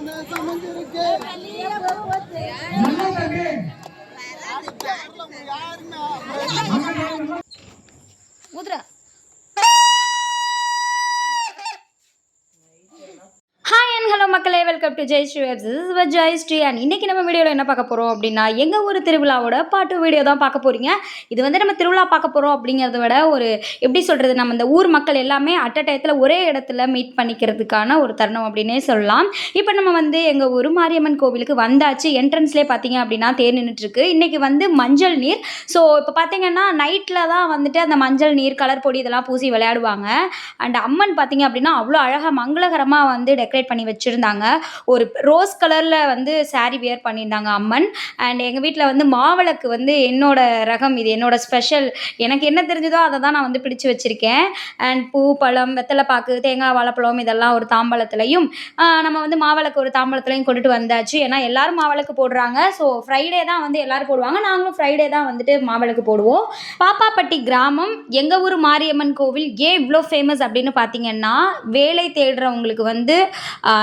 மனசு to Jai Shri webs is is Jai Shri and இன்றைக்கி நம்ம வீடியோவில் என்ன பார்க்க போகிறோம் அப்படின்னா எங்கள் ஊர் திருவிழாவோட பாட்டு வீடியோ தான் பார்க்க போகிறீங்க இது வந்து நம்ம திருவிழா பார்க்க போகிறோம் அப்படிங்கிறத விட ஒரு எப்படி சொல்கிறது நம்ம இந்த ஊர் மக்கள் எல்லாமே அட் அ டயத்தில் ஒரே இடத்துல மீட் பண்ணிக்கிறதுக்கான ஒரு தருணம் அப்படின்னே சொல்லலாம். இப்போ நம்ம வந்து எங்கள் ஊர் மாரியம்மன் கோவிலுக்கு வந்தாச்சு. என்ட்ரன்ஸ்லேயே பார்த்தீங்க அப்படின்னா தேர் நின்றுட்டுருக்கு இன்றைக்கி வந்து மஞ்சள் நீர். ஸோ இப்போ பார்த்தீங்கன்னா நைட்டில் தான் வந்துட்டு அந்த மஞ்சள் நீர் கலர் பொடி இதெல்லாம் பூசி விளையாடுவாங்க. அண்ட் அம்மன் பார்த்தீங்க அப்படின்னா அவ்வளோ அழகாக மங்களகரமாக வந்து டெக்கரேட் பண்ணி வச்சுருந்தாங்க. ஒரு ரோஸ் கலரில் வந்து சாரீ வியர் பண்ணியிருந்தாங்க அம்மன். அண்ட் எங்கள் வீட்டில் வந்து மாவிளக்கு வந்து என்னோட ரகம் இது என்னோட ஸ்பெஷல் எனக்கு என்ன தெரிஞ்சதோ அதை தான் நான் வந்து பிடிச்சு வச்சுருக்கேன். அண்ட் பூ பழம் வெத்தலைப்பாக்கு தேங்காய் வாழைப்பழம் இதெல்லாம் ஒரு தாம்பழத்துலையும் நம்ம வந்து மாவிளக்கு ஒரு தாம்பழத்துலையும் கொண்டுட்டு வந்தாச்சு. ஏன்னா எல்லோரும் மாவிளக்கு போடுறாங்க. ஸோ ஃப்ரைடே தான் வந்து எல்லோரும் போடுவாங்க. நாங்களும் ஃப்ரைடே தான் வந்துட்டு மாவிளக்கு போடுவோம். பாப்பாப்பட்டி கிராமம் எங்கள் ஊர் மாரியம்மன் கோவில் ஏன் இவ்வளோ ஃபேமஸ் அப்படின்னு பார்த்தீங்கன்னா வேலை தேடுறவங்களுக்கு வந்து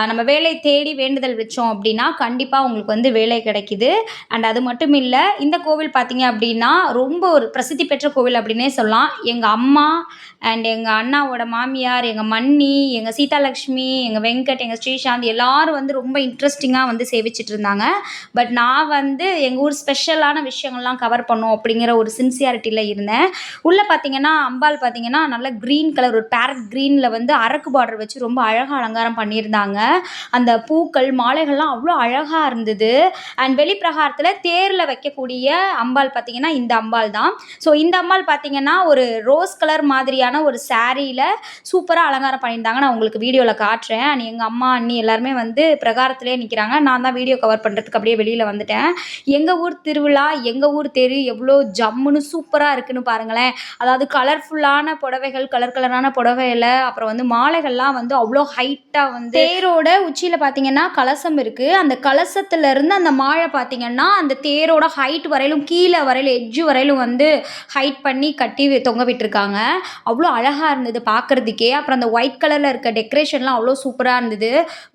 நம்ம வேலை தேடி வேண்டுதல் வச்சோம் அப்படின்னா கண்டிப்பாக உங்களுக்கு வந்து வேலை கிடைக்குது. அண்ட் அது மட்டும் இல்லை இந்த கோவில் பார்த்தீங்க அப்படின்னா ரொம்ப ஒரு பிரசித்தி பெற்ற கோவில் அப்படின்னே சொல்லலாம். எங்கள் அம்மா அண்ட் எங்கள் அண்ணாவோட மாமியார் எங்கள் மன்னி எங்கள் சீதாலக்ஷ்மி எங்கள் வெங்கட் எங்கள் ஸ்ரீசாந்த் எல்லாரும் வந்து ரொம்ப இன்ட்ரெஸ்டிங்காக வந்து சேவிச்சிட்டு இருந்தாங்க. பட் நான் வந்து எங்கள் ஊர் ஸ்பெஷலான விஷயங்கள்லாம் கவர் பண்ணோம் அப்படிங்கிற ஒரு சின்சியாரிட்டியில் இருந்தேன். உள்ளே பார்த்தீங்கன்னா அம்பாள் பார்த்தீங்கன்னா நல்ல க்ரீன் கலர் ஒரு பேரட் க்ரீனில் வந்து அரக்கு பார்டர் வச்சு ரொம்ப அழகாக அலங்காரம் பண்ணியிருந்தாங்க. அந்த பூ பூக்கள் மாலைகள்லாம் அவ்வளோ அழகாக இருந்தது. அண்ட் வெளிப்பிரகாரத்தில் தேரில் வைக்கக்கூடிய அம்பாள் பார்த்தீங்கன்னா இந்த அம்பாள் தான். ஸோ இந்த அம்பாள் பார்த்தீங்கன்னா ஒரு ரோஸ் கலர் மாதிரியான ஒரு சாரியில் சூப்பராக அலங்காரம் பண்ணியிருந்தாங்க. நான் உங்களுக்கு வீடியோவில் காட்டுறேன். அண்ட் எங்கள் அம்மா அண்ணி எல்லாருமே வந்து பிரகாரத்திலே நிற்கிறாங்க நான் தான் வீடியோ கவர் பண்ணுறதுக்கு அப்படியே வெளியில் வந்துட்டேன். எங்கள் ஊர் திருவிழா எங்கள் ஊர் தெரு எவ்வளோ ஜம்முன்னு சூப்பராக இருக்குன்னு பாருங்களேன். அதாவது கலர்ஃபுல்லான புடவைகள் கலர் கலரான புடவையில் அப்புறம் வந்து மாலைகள்லாம் வந்து அவ்வளோ ஹைட்டாக வந்து தேரோட உச்சியில் பார்த்தீங்கன்னா கலசம் இருக்குது அந்த கலசத்துலேருந்து அந்த மாழை பார்த்தீங்கன்னா அந்த தேரோட ஹைட் வரையிலும் கீழே வரையிலும் எட்ஜு வரையிலும் வந்து ஹைட் பண்ணி கட்டி தொங்க விட்டுருக்காங்க. அவ்வளோ அழகாக இருந்தது பார்க்குறதுக்கே அப்புறம் அந்த ஒயிட் கலரில் இருக்க டெக்கரேஷன்லாம் அவ்வளோ சூப்பராக இருந்தது.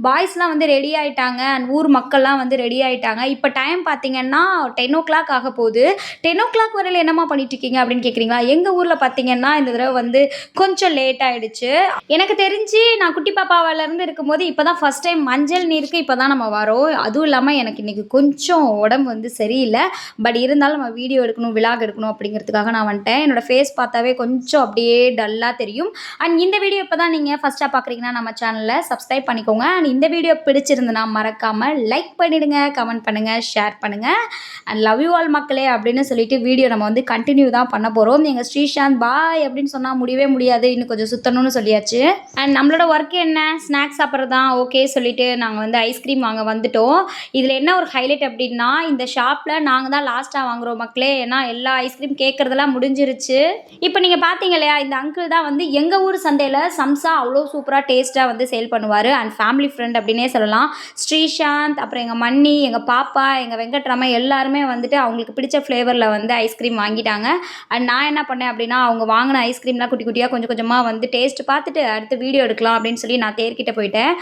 பாய்ஸ்லாம் வந்து ரெடி ஆகிட்டாங்க அண்ட் ஊர் மக்கள்லாம் வந்து ரெடி ஆகிட்டாங்க இப்போ டைம் பார்த்தீங்கன்னா டென் ஓ கிளாக் ஆக போகுது. டென் ஓ கிளாக் வரையில் என்னம்மா பண்ணிட்டுருக்கீங்க அப்படின்னு கேட்குறீங்களா எங்கள் ஊரில் பார்த்தீங்கன்னா இந்த தடவை வந்து கொஞ்சம் லேட் ஆகிடுச்சு எனக்கு தெரிஞ்சு நான் குட்டி பாப்பாவிலேருந்து இருக்கும்போது இப்போ தான் ஃபஸ்ட் டைம் மஞ்சள் நீருக்கு இப்போ தான் நம்ம வரோம். அதுவும் இல்லாமல் எனக்கு இன்றைக்கி கொஞ்சம் உடம்பு வந்து சரியில்லை. பட் இருந்தாலும் நம்ம வீடியோ எடுக்கணும் விலாக் எடுக்கணும் அப்படிங்கிறதுக்காக நான் வந்துட்டேன். என்னோடய ஃபேஸ் பார்த்தாவே கொஞ்சம் அப்படியே டல்லாக தெரியும். அண்ட் இந்த வீடியோ இப்போ தான் நீங்கள் ஃபஸ்ட்டாக பார்க்குறீங்கன்னா நம்ம சேனலில் சப்ஸ்கிரைப் பண்ணிக்கோங்க. அண்ட் இந்த வீடியோ பிடிச்சிருந்தனா மறக்காமல் லைக் பண்ணிவிடுங்க கமெண்ட் பண்ணுங்கள் ஷேர் பண்ணுங்கள் அண்ட் லவ் யூ ஆல் மக்களே அப்படின்னு சொல்லிட்டு வீடியோ நம்ம வந்து கண்டினியூ தான் பண்ண போகிறோம் எங்கள் ஸ்ரீசாந்த் பாய் அப்படின்னு சொன்னால் முடியவே முடியாது. இன்னும் கொஞ்சம் சுத்தணும்னு சொல்லியாச்சு. அண்ட் நம்மளோட ஒர்க் என்ன? ஸ்நாக்ஸ் சாப்பிட்றது? தான் ஓகே சொல்லிட்டு நாங்கள் நாங்கள் வந்து ஐஸ்கிரீம் வாங்க வந்துட்டோம். இதில் என்ன ஒரு ஹைலைட் அப்படின்னா இந்த ஷாப்பில் நாங்கள் தான் லாஸ்ட்டாக வாங்குறோம் மக்களே. ஏன்னா எல்லா ஐஸ்கிரீம் கேட்குறதெல்லாம் முடிஞ்சிருச்சு. இப்போ நீங்கள் பார்த்தீங்க இல்லையா இந்த அங்கிள் தான் வந்து எங்கள் ஊர் சந்தையில் சம்சா அவ்வளோ சூப்பராக டேஸ்ட்டாக வந்து சேல் பண்ணுவார். அண்ட் ஃபேமிலி ஃப்ரெண்ட் அப்படின்னே சொல்லலாம். ஸ்ரீசாந்த் அப்புறம் எங்கள் மன்னி எங்கள் பாப்பா எங்கள் வெங்கட்ராமா எல்லாருமே வந்துட்டு அவங்களுக்கு பிடிச்ச ஃப்ளேவரில் வந்து ஐஸ்கிரீம் வாங்கிட்டாங்க. அண்ட் நான் என்ன பண்ணேன் அப்படின்னா அவங்க வாங்கின ஐஸ்கிரீம்லாம் குட்டி குட்டியாக கொஞ்சம் கொஞ்சமாக வந்து டேஸ்ட் பார்த்துட்டு அடுத்து வீடியோ எடுக்கலாம் அப்படின்னு சொல்லி நான் தேர்கிட்ட போயிட்டேன்.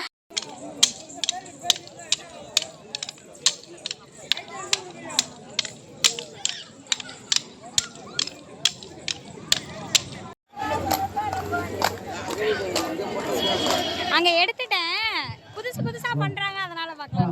அங்கே எடுத்துட்டேன். புதுசு புதுசாக பண்ணுறாங்க அதனால் பார்க்கலாம்.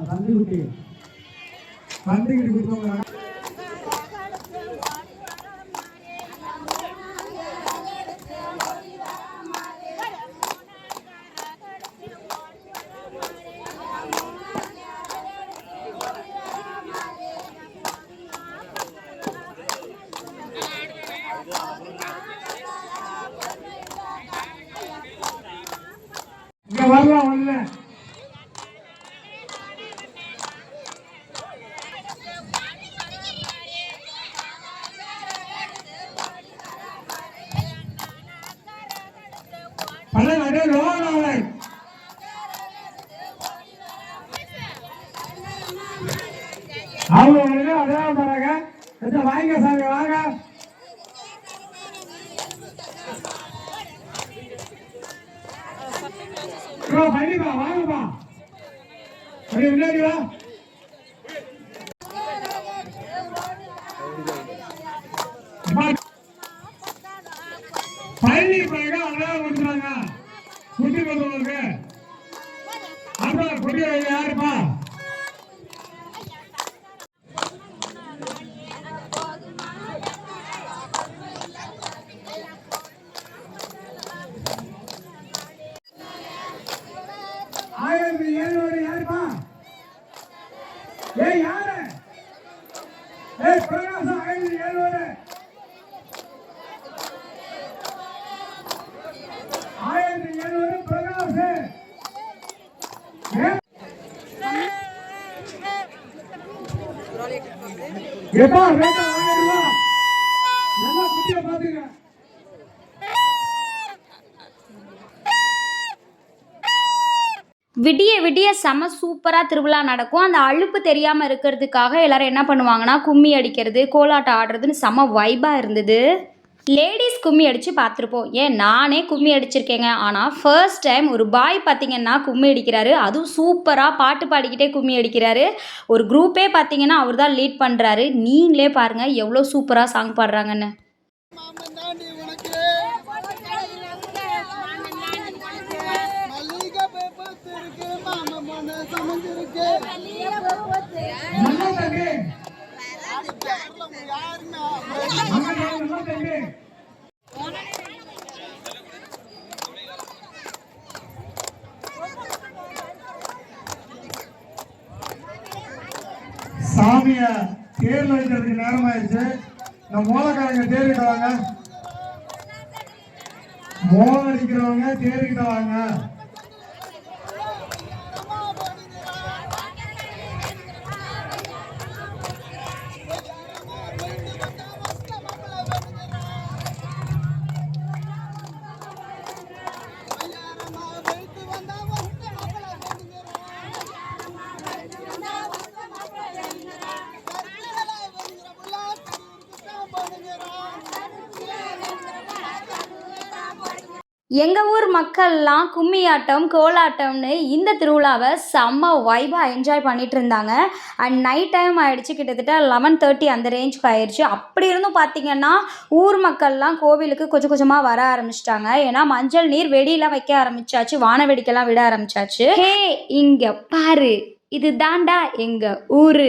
வரலாம் வரல பல நடை ரோனாவை அவங்க வந்து பாருங்க. வாங்க சாமி வாங்க. இவ்வளோ பண்ணிப்பா வாங்கப்பா அப்படியே முன்னாடி வா. பழனி பழக அழகா கொடுத்துறாங்க குட்டி கொடுத்தவங்களுக்கு அப்புறம் குட்டி யாருப்பா? எப்பா ரேட்டா விடிய விடிய செம சூப்பராக திருவிழா நடக்கும். அந்த அலுப்பு தெரியாமல் இருக்கிறதுக்காக எல்லாரும் என்ன பண்ணுவாங்கன்னா கும்மி அடிக்கிறது கோலாட்டம் ஆடுறதுன்னு செம வைபாக இருந்தது. லேடிஸ் கும்மி அடித்து பார்த்துருப்போம். ஏன்? நானே கும்மி அடிச்சிருக்கேங்க. ஆனால் ஃபர்ஸ்ட் டைம் ஒரு பாய் பார்த்தீங்கன்னா கும்மி அடிக்கிறாரு. அதுவும் சூப்பராக பாட்டு பாடிக்கிட்டே கும்மி அடிக்கிறாரு. ஒரு குரூப்பே பார்த்தீங்கன்னா அவர் தான் லீட் பண்ணுறாரு நீங்களே பாருங்கள் எவ்வளோ சூப்பராக சாங் பாடுறாங்கன்னு. மாமன் தாண்டி உனக்கு மல்லிகை பேப்பத்து இருக்கு மாமன் பொண்ணு சமைஞ்சிருக்கு நல்லா தம்பி யாருன்னா அம்மா நல்லா தம்பி சாமிய தேர்ல வைக்கிறதுக்கு நேரம் ஆயிடுச்சு இந்த மூலக்காரங்க தேர்கிட்ட வாங்க. மோளம் அடிக்கிறவங்க தேர்கிட்ட வாங்க. மக்கள்லாம் கும்மியாட்டம் கோலாட்டம்னு இந்த திருவிழாவை செம்ம வைபாக என்ஜாய் பண்ணிட்டு இருந்தாங்க அண்ட் நைட் டைம் ஆகிடுச்சு கிட்டத்தட்ட லெவன் தேர்ட்டி அந்த ரேஞ்சுக்கு ஆயிடுச்சு. அப்படி இருந்தும் பார்த்தீங்கன்னா ஊர் மக்கள்லாம் கோவிலுக்கு கொஞ்சம் கொஞ்சமாக வர ஆரம்பிச்சிட்டாங்க. ஏன்னா மஞ்சள் நீர் வெடியெல்லாம் வைக்க ஆரம்பிச்சாச்சு வான வெடிக்கெல்லாம் விட ஆரம்பிச்சாச்சு. ஹே இங்கே பாரு. இது தாண்டா எங்கள் ஊர்.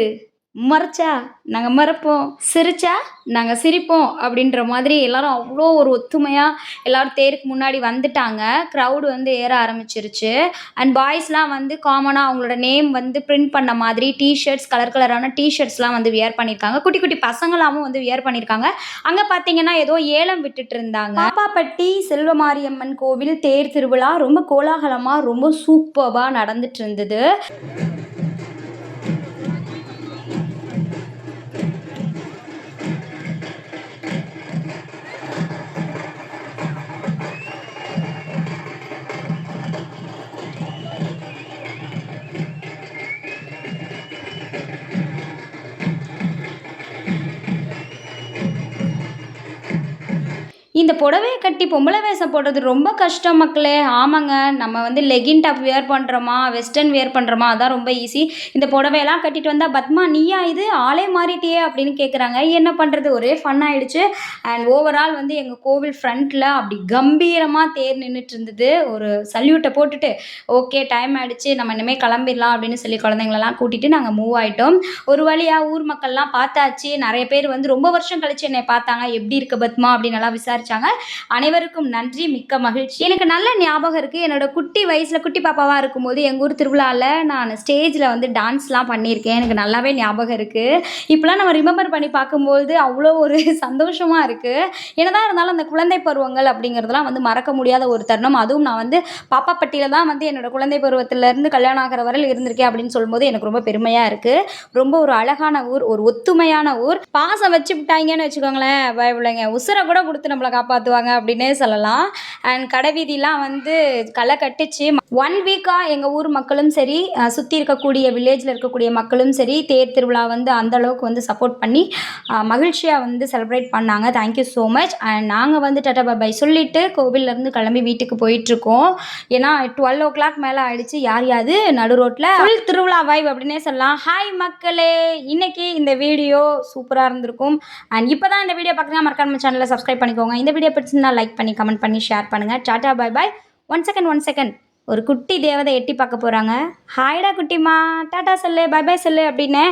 மறைச்சா நாங்கள் மறப்போம் சிரிச்சா நாங்கள் சிரிப்போம் அப்படின்ற மாதிரி எல்லாரும் அவ்வளோ ஒரு ஒத்துமையாக எல்லாரும் தேருக்கு முன்னாடி வந்துட்டாங்க. க்ரௌடு வந்து ஏற ஆரம்பிச்சிருச்சு. அண்ட் பாய்ஸ்லாம் வந்து காமனாக அவங்களோட நேம் வந்து பிரிண்ட் பண்ண மாதிரி டிஷர்ட்ஸ் கலர் கலரான டிஷர்ட்ஸ்லாம் வந்து வியர் பண்ணியிருக்காங்க குட்டி குட்டி பசங்களாகவும் வந்து வியர் பண்ணியிருக்காங்க அங்கே பார்த்தீங்கன்னா ஏதோ ஏலம் விட்டுட்டு இருந்தாங்க. பாப்பாப்பட்டி செல்வமாரியம்மன் கோவில் தேர் திருவிழா ரொம்ப கோலாகலமாக ரொம்ப சூப்பராக நடந்துட்டு இருந்தது. இந்த புடவையை கட்டி பொம்பளை வேஷம் போடுறது ரொம்ப கஷ்டம் மக்களே. ஆமாங்க நம்ம வந்து லெகின் டாப் வியர் பண்ணுறோமா வெஸ்டர்ன் வியர் பண்ணுறோமா அதான் ரொம்ப ஈஸி இந்த புடவையெல்லாம் கட்டிட்டு வந்தால் பத்மா நீயா இது? ஆளே மாறிட்டியே அப்படின்னு கேட்குறாங்க என்ன பண்ணுறது ஒரே ஃபன் ஆயிடுச்சு. அண்ட் ஓவரால் வந்து எங்கள் கோவில் ஃப்ரண்ட்டில் அப்படி கம்பீரமாக தேர் நின்றுட்டு இருந்தது. ஒரு சல்யூட்டை போட்டுட்டு ஓகே டைம் ஆயிடுச்சு. நம்ம இனிமேல் கிளம்பிடலாம் அப்படின்னு சொல்லி குழந்தைங்களெல்லாம் கூட்டிகிட்டு நாங்கள் மூவ் ஆகிட்டோம் ஒரு வழியாக ஊர் மக்கள்லாம் பார்த்தாச்சு. நிறைய பேர் வந்து ரொம்ப வருஷம் கழிச்சு என்னை பார்த்தாங்க. எப்படி இருக்கு பத்மா? அப்படின்னு நல்லா விசாரிச்சாங்க அனைவருக்கும் நன்றி மிக்க மகிழ்ச்சி. எனக்கு நல்ல ஞாபகம் இருக்குது என்னோட குட்டி வயசில் குட்டி பாப்பாவாக இருக்கும்போது எங்கள் ஊர் திருவிழாவில் நான் ஸ்டேஜில் வந்து டான்ஸ்லாம் பண்ணியிருக்கேன். எனக்கு நல்லாவே ஞாபகம் இருக்குது இப்போலாம் நம்ம ரிமெம்பர் பண்ணி பார்க்கும்போது அவ்வளோ ஒரு சந்தோஷமாக இருக்குது என்னதான் இருந்தாலும் அந்த குழந்தை பருவங்கள் அப்படிங்கிறதுலாம் வந்து மறக்க முடியாத ஒரு தருணம். அதுவும் நான் வந்து பாப்பாப்பட்டியில் தான் வந்து என்னோட குழந்தை பருவத்திலேருந்து கல்யாணம் ஆகிற வரையில் இருந்திருக்கேன் அப்படின்னு சொல்லும்போது எனக்கு ரொம்ப பெருமையாக இருக்குது ரொம்ப ஒரு அழகான ஊர் ஒரு ஒத்துமையான ஊர். பாசம் வச்சு விட்டாங்கன்னு வச்சுக்கோங்களேன். பயப்பிள்ளைங்க உசுரை கூட கொடுத்து நம்மளை காப்பாற்றுவாங்க அப்படின்னே சொல்லலாம். அண்ட் கடை வீதிலாம் வந்து களை கட்டுச்சு. ஒன் வீக்காக எங்கள் ஊர் மக்களும் சரி சுற்றி இருக்கக்கூடிய வில்லேஜில் இருக்கக்கூடிய மக்களும் சரி தேர் திருவிழா வந்து அந்த அளவுக்கு வந்து சப்போர்ட் பண்ணி மகிழ்ச்சியாக வந்து செலிப்ரேட் பண்ணாங்க. தேங்க்யூ ஸோ மச் அண்ட் நாங்கள் வந்து டட்டா பாபாய் சொல்லிவிட்டு கோவிலேருந்து கிளம்பி வீட்டுக்கு போயிட்டுருக்கோம். ஏன்னா டுவெல் ஓ கிளாக் மேலே ஆயிடுச்சு. யார் யாது நடு ரோட்டில் ஃபுல் திருவிழா வைப் அப்படின்னே சொல்லலாம். ஹாய் மக்களே இன்றைக்கி இந்த வீடியோ சூப்பராக இருந்திருக்கும். அண்ட் இப்போ தான் இந்த வீடியோ பார்க்குறீங்க மறக்காம சேனலில் சப்ஸ்கிரைப் பண்ணிக்கோங்க. இந்த வீடியோ பிடிச்சிருந்தா லைக் பண்ணி கமெண்ட் பண்ணி ஷேர் பண்ணுங்கள் tata bye bye one second one second ஒரு குட்டி தேவதை எட்டி பார்க்க போகிறாங்க ஹாய்டா குட்டிமா. டாட்டா சொல்லு பாய் பாய் சொல்லு அப்படின்னு.